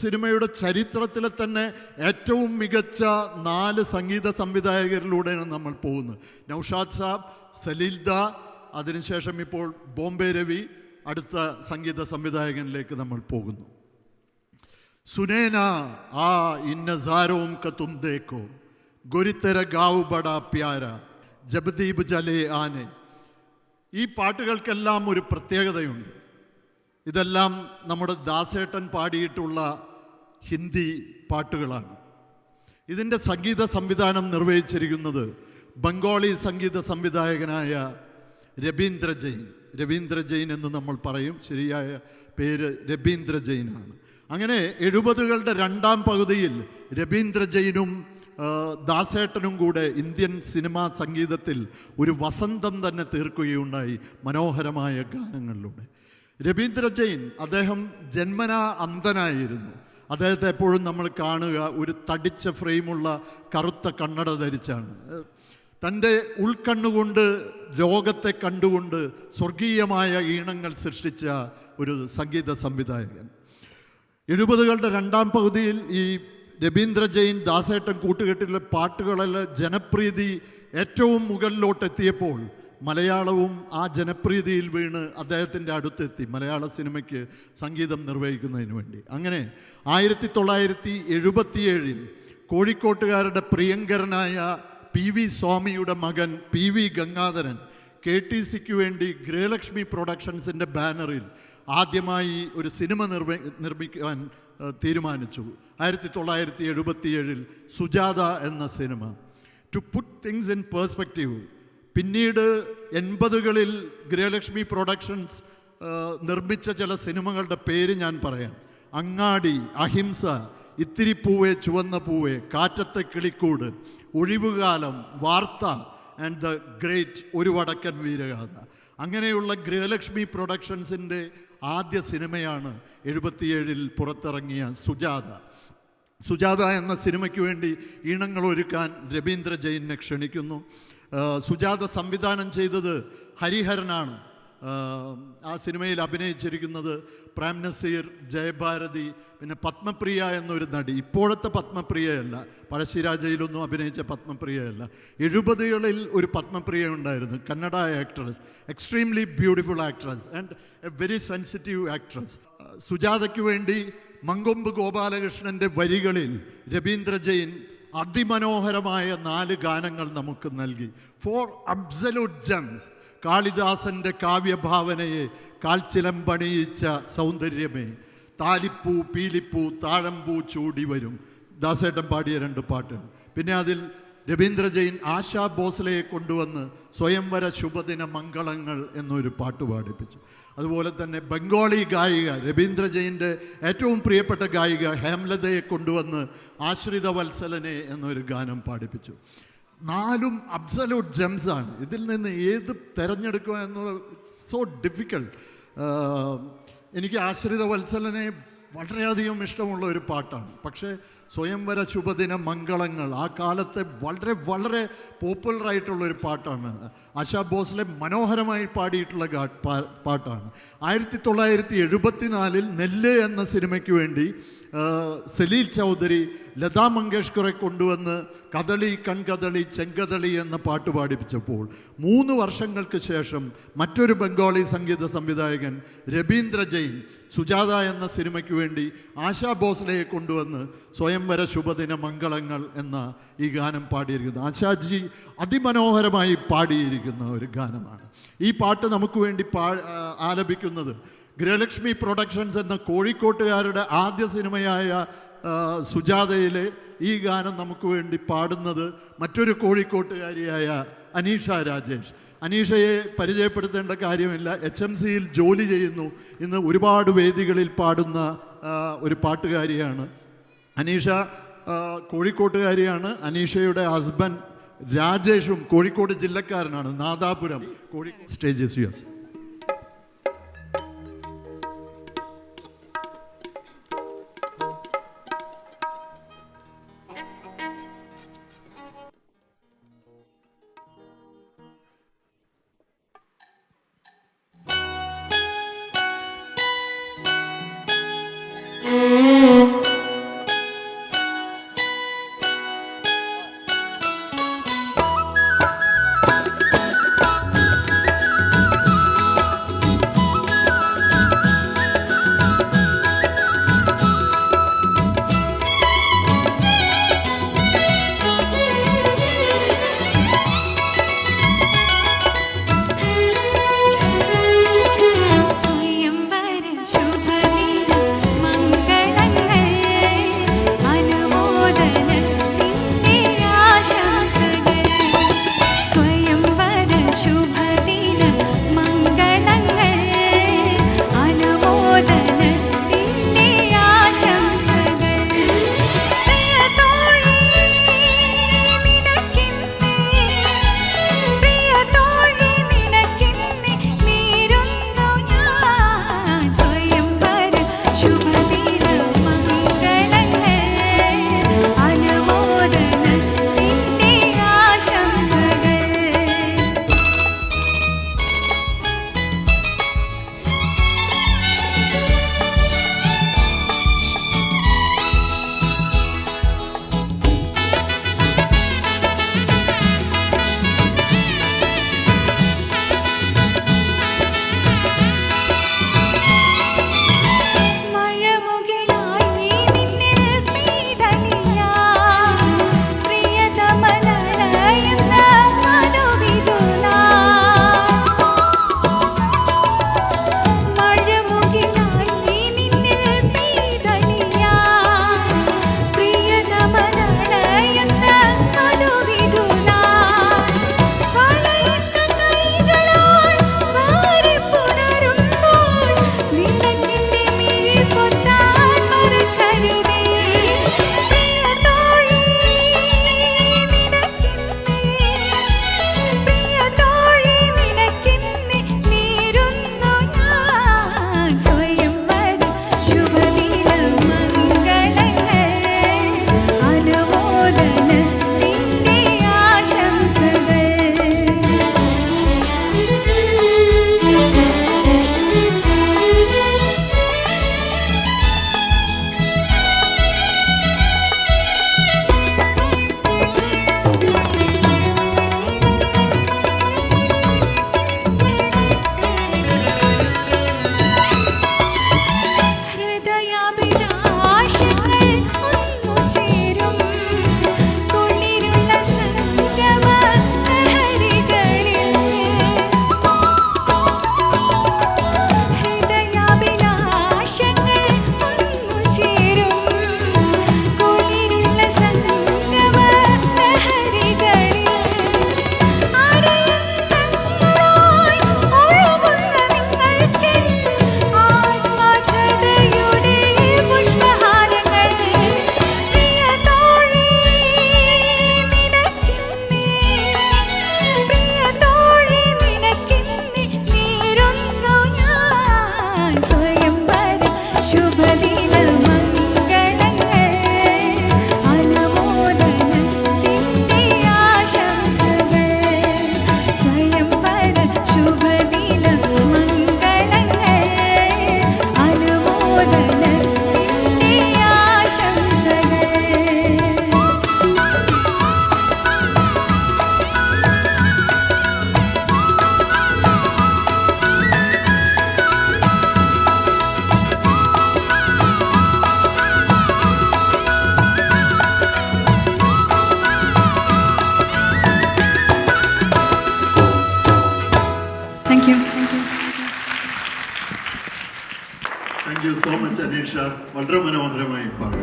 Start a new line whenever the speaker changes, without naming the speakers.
സിനിമയുടെ ചരിത്രത്തിലെ തന്നെ ഏറ്റവും മികച്ച നാല് സംഗീത സംവിധായകരിലൂടെയാണ് നമ്മൾ പോകുന്നത്. നൗഷാദ് സാബ് സലീൽദ അതിനുശേഷം ഇപ്പോൾ ബോംബെ രവി അടുത്ത സംഗീത സംവിധായകനിലേക്ക് നമ്മൾ പോകുന്നു. സുനേന ആ ഇന്ന സാരവും കത്തും ദേക്കോ ഗുരുത്തര ഗാവ് ബടാ പ്യാര ജബദീബ് ജലേ ആനെ. ഈ പാട്ടുകൾക്കെല്ലാം ഒരു പ്രത്യേകതയുണ്ട്. ഇതെല്ലാം നമ്മുടെ ദാസേട്ടൻ പാടിയിട്ടുള്ള ഹിന്ദി പാട്ടുകളാണ്. ഇതിന്റെ സംഗീത സംവിധാനം നിർവഹിച്ചിരിക്കുന്നത് ബംഗാളി സംഗീത സംവിധായകനായ രവീന്ദ്ര ജെയിൻ. രവീന്ദ്ര ജെയിൻ എന്ന് നമ്മൾ പറയും. ശരിയായ പേര് രവീന്ദ്ര ജെയിനാണ്. അങ്ങനെ എഴുപതുകളുടെ രണ്ടാം പകുതിയിൽ രവീന്ദ്ര ജെയിനും ദാസേട്ടനും കൂടെ ഇന്ത്യൻ സിനിമാ സംഗീതത്തിൽ ഒരു വസന്തം തന്നെ തീർക്കുകയുണ്ടായി മനോഹരമായ ഗാനങ്ങളിലൂടെ. രവീന്ദ്ര ജെയിൻ അദ്ദേഹം ജന്മനാ അന്ധനായിരുന്നു. അദ്ദേഹത്തെ എപ്പോഴും നമ്മൾ കാണുക ഒരു തടിച്ച ഫ്രെയിമുള്ള കറുത്ത കണ്ണട ധരിച്ചാണ്. തന്റെ ഉൾക്കണ്ണുകൊണ്ട് ലോകത്തെ കണ്ടുകൊണ്ട് സ്വർഗീയമായ ഈണങ്ങൾ സൃഷ്ടിച്ച ഒരു സംഗീത സംവിധായകൻ. എഴുപതുകളുടെ രണ്ടാം പകുതിയിൽ ഈ രവീന്ദ്ര ജെയിൻ ദാസേട്ടൻ കൂട്ടുകെട്ടിലെ പാട്ടുകളിലെ ജനപ്രീതി ഏറ്റവും മുകളിലോട്ടെത്തിയപ്പോൾ മലയാളവും ആ ജനപ്രീതിയിൽ വീണ് അദ്ദേഹത്തിന്റെ അടുത്തെത്തി മലയാള സിനിമയ്ക്ക് സംഗീതം നിർവഹിക്കുന്നതിന് വേണ്ടി. അങ്ങനെ ആയിരത്തി തൊള്ളായിരത്തി എഴുപത്തിയേഴിൽ കോഴിക്കോട്ടുകാരുടെ പ്രിയങ്കരനായ പി വി സ്വാമിയുടെ മകൻ P V Gangadharan K T സിക്ക് വേണ്ടി ഗൃഹലക്ഷ്മി പ്രൊഡക്ഷൻസിന്റെ ബാനറിൽ ആദ്യമായി ഒരു സിനിമ നിർവ നിർമ്മിക്കാൻ തീരുമാനിച്ചു. ആയിരത്തി തൊള്ളായിരത്തി എഴുപത്തിയേഴിൽ സുജാത എന്ന cinema. To put things in perspective പിന്നീട് എൺപതുകളിൽ ഗൃഹലക്ഷ്മി പ്രൊഡക്ഷൻസ് നിർമ്മിച്ച ചില സിനിമകളുടെ പേര് ഞാൻ പറയാം. അങ്ങാടി അഹിംസ ഇത്തിരി പൂവേ ചുവന്ന പൂവേ കാറ്റത്തെ കിളിക്കൂട് ഒഴിവുകാലം വാർത്ത ആൻഡ് ദ ഗ്രേറ്റ് ഒരു വടക്കൻ വീരഗാഥ. അങ്ങനെയുള്ള ഗൃഹലക്ഷ്മി പ്രൊഡക്ഷൻസിന്റെ ആദ്യ സിനിമയാണ് എഴുപത്തിയേഴിൽ പുറത്തിറങ്ങിയ സുജാത. സുജാത എന്ന സിനിമയ്ക്ക് വേണ്ടി ഈണങ്ങൾ ഒരുക്കാൻ രവീന്ദ്ര ജെയിനെ ക്ഷണിക്കുന്നു. സുജാത സംവിധാനം ചെയ്തത് ഹരിഹരനാണ്. ആ, സിനിമയിൽ അഭിനയിച്ചിരിക്കുന്നത് പ്രേം നസീർ ജയഭാരതി പിന്നെ പത്മപ്രിയ എന്നൊരു നടി. ഇപ്പോഴത്തെ പത്മപ്രിയയല്ല. പഴശ്ശിരാജയിലൊന്നും അഭിനയിച്ച പത്മപ്രിയയല്ല. എഴുപതുകളിൽ ഒരു പത്മപ്രിയ ഉണ്ടായിരുന്നു. Kannada actress extremely beautiful actress and a very sensitive actress സുജാതയ്ക്ക് വേണ്ടി മങ്കൊമ്പ് ഗോപാലകൃഷ്ണന്റെ വരികളിൽ രവീന്ദ്ര ജെയിൻ അതിമനോഹരമായ നാല് ഗാനങ്ങൾ നമുക്ക് നൽകി. ഫോർ അബ്സലൂട്ട് ജംസ് കാളിദാസന്റെ കാവ്യഭാവനയെ കാൽച്ചിലമ്പണിയിച്ച സൗന്ദര്യമേ താലിപ്പൂ പീലിപ്പൂ താഴമ്പൂ ചൂടി വരും. ദാസേട്ടൻ പാടിയ രണ്ട് പാട്ടുകൾ പിന്നെ അതിൽ രവീന്ദ്ര ജെയിൻ ആശാ ഭോസ്ലയെ കൊണ്ടുവന്ന് സ്വയംവര ശുഭദിന മംഗളങ്ങൾ എന്നൊരു പാട്ട് പാടിപ്പിച്ചു. അതുപോലെ തന്നെ ബംഗാളി ഗായിക രവീന്ദ്ര ജെയിന്റെ ഏറ്റവും പ്രിയപ്പെട്ട ഗായിക ഹേംലതയെ കൊണ്ടുവന്ന് ആശ്രിത വത്സലനെ എന്നൊരു ഗാനം പാടിപ്പിച്ചു. നാലും അബ്സലൂട്ട് ജെംസ് ആണ് ഇതിൽ നിന്ന് ഏത് തിരഞ്ഞെടുക്കുക എന്നുള്ള സോ ഡിഫിക്കൾട്ട് എനിക്ക് ആശ്രിത വത്സലനെ വളരെയധികം ഇഷ്ടമുള്ള ഒരു പാട്ടാണ്. പക്ഷേ സ്വയംവര ശുഭദിന മംഗളങ്ങൾ. ആ കാലത്തെ വളരെ വളരെ ഒരു പാട്ടാണ്. ആശാ ഭോസ്ലെ മനോഹരമായി പാടിയിട്ടുള്ള പാട്ടാണ് ആയിരത്തി തൊള്ളായിരത്തി എഴുപത്തിനാലിൽ നെല്ല് എന്ന സിനിമയ്ക്ക് വേണ്ടി സലീൽ ചൗധരി ലതാ മങ്കേഷ്കറെ കൊണ്ടുവന്ന് കദളി കൺകദളി ചെങ്കദളി എന്ന പാട്ട് പാടിപ്പിച്ചപ്പോൾ മൂന്ന് വർഷങ്ങൾക്ക് ശേഷം മറ്റൊരു ബംഗാളി സംഗീത സംവിധായകൻ രവീന്ദ്ര ജെയിൻ സുജാത എന്ന സിനിമയ്ക്ക് വേണ്ടി ആശാ ഭോസ്ലയെ കൊണ്ടുവന്ന് സ്വയംവര ശുഭദിന മംഗളങ്ങൾ എന്ന ഈ ഗാനം പാടിയിരിക്കുന്നു. ആശാജി അതിമനോഹരമായി പാടിയിരിക്കുന്ന ഒരു ഗാനമാണ്. ഈ പാട്ട് നമുക്ക് വേണ്ടി പാ ആലപിക്കുന്നത് ഗൃഹലക്ഷ്മി പ്രൊഡക്ഷൻസ് എന്ന കോഴിക്കോട്ടുകാരുടെ ആദ്യ സിനിമയായ സുജാതയിലെ ഈ ഗാനം നമുക്ക് വേണ്ടി പാടുന്നത് മറ്റൊരു കോഴിക്കോട്ടുകാരിയായ അനീഷ രാജേഷ്. അനീഷയെ പരിചയപ്പെടുത്തേണ്ട കാര്യമില്ല. എച്ച് എം സിയിൽ ജോലി ചെയ്യുന്നു. ഇന്ന് ഒരുപാട് വേദികളിൽ പാടുന്ന ഒരു പാട്ടുകാരിയാണ് അനീഷ കോഴിക്കോട്ടുകാരിയാണ്. അനീഷയുടെ ഹസ്ബൻഡ് രാജേഷും Kozhikode ജില്ലക്കാരനാണ്. Nadapuram Kozhikode stages you
Thank
you so much Aneesha വളരെ മനോഹരമായി പാടും.